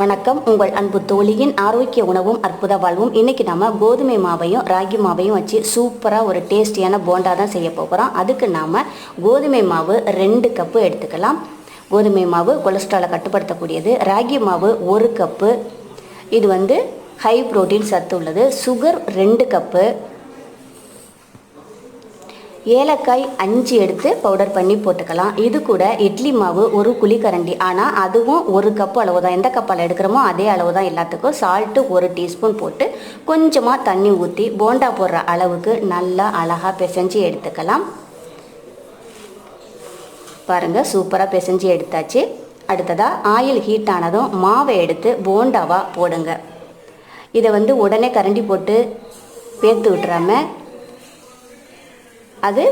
வணக்கம். உங்கள் அன்பு தோழியின் ஆரோக்கிய உணவும் அற்புத வாழ்வும். இன்றைக்கி நம்ம கோதுமை மாவையும் ராகி மாவையும் வச்சு சூப்பராக ஒரு டேஸ்டியான போண்டா தான் செய்ய போகிறோம் அதுக்கு நாம் கோதுமை மாவு ரெண்டு கப்பு எடுத்துக்கலாம். கோதுமை மாவு கொலஸ்ட்ராலை கட்டுப்படுத்தக்கூடியது. ராகி மாவு ஒரு கப்பு. இது வந்து ஹை புரோட்டீன் சத்து உள்ளது. சுகர் ரெண்டு கப்பு. ஏலக்காய் அஞ்சு எடுத்து பவுடர் பண்ணி போட்டுக்கலாம். இது கூட இட்லி மாவு ஒரு குழிக்கரண்டி ஆனால் அதுவும் ஒரு கப்பு அளவு தான் எந்த கப்பால் எடுக்கிறோமோ அதே அளவு தான் எல்லாத்துக்கும். சால்ட்டு ஒரு டீஸ்பூன் போட்டு கொஞ்சமாக தண்ணி ஊற்றி போண்டா போடுற அளவுக்கு நல்லா அழகாக பிசைஞ்சு எடுத்துக்கலாம். பாருங்கள் சூப்பராக பிசைஞ்சு எடுத்தாச்சு. அடுத்ததாக ஆயில் ஹீட் ஆனதும் மாவை எடுத்து போண்டாவாக போடுங்க. இதை வந்து உடனே கரண்டி போட்டு பேத்து விட்டுறாமல் அது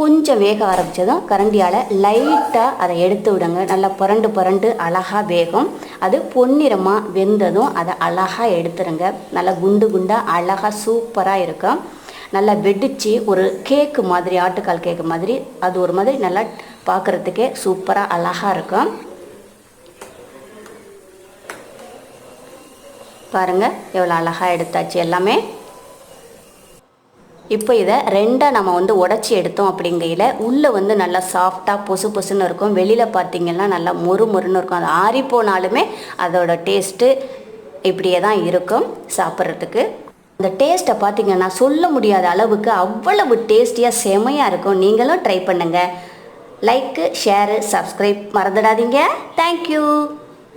கொஞ்சம் வேக ஆரம்பித்ததும் கரண்டியால் லைட்டாக அதை எடுத்து விடுங்க. நல்லா புரண்டு புரண்டு அழகாக வேகும். அது பொன்னிறமாக வெந்ததும் அதை அழகாக எடுத்துருங்க. நல்லா குண்டு குண்டாக அழகாக சூப்பராக இருக்கும். நல்லா வெடித்து ஒரு கேக்கு மாதிரி ஆட்டுக்கால் கேக்கு மாதிரி அது ஒரு மாதிரி நல்லா பார்க்குறதுக்கே சூப்பராக அழகாக இருக்கும். பாருங்கள் எவ்வளோ அழகாக எடுத்தாச்சு எல்லாமே. இப்போ இதை ரெண்டாக நம்ம வந்து உடச்சி எடுத்தோம் அப்படிங்கையில் உள்ளே வந்து நல்லா சாஃப்டாக பொசு பொசுன்னு இருக்கும். வெளியில் பார்த்தீங்கன்னா நல்லா மொறு மொறுன்னு இருக்கும். அது ஆறி போனாலுமே அதோட டேஸ்ட்டு இப்படியே தான் இருக்கும் சாப்பிட்றதுக்கு. அந்த டேஸ்ட்டை பார்த்தீங்கன்னா சொல்ல முடியாத அளவுக்கு அவ்வளவு டேஸ்டியாக செமையாக இருக்கும். நீங்களும் ட்ரை பண்ணுங்கள் லைக்கு ஷேரு சப்ஸ்கிரைப் மறந்துடாதீங்க. Thank you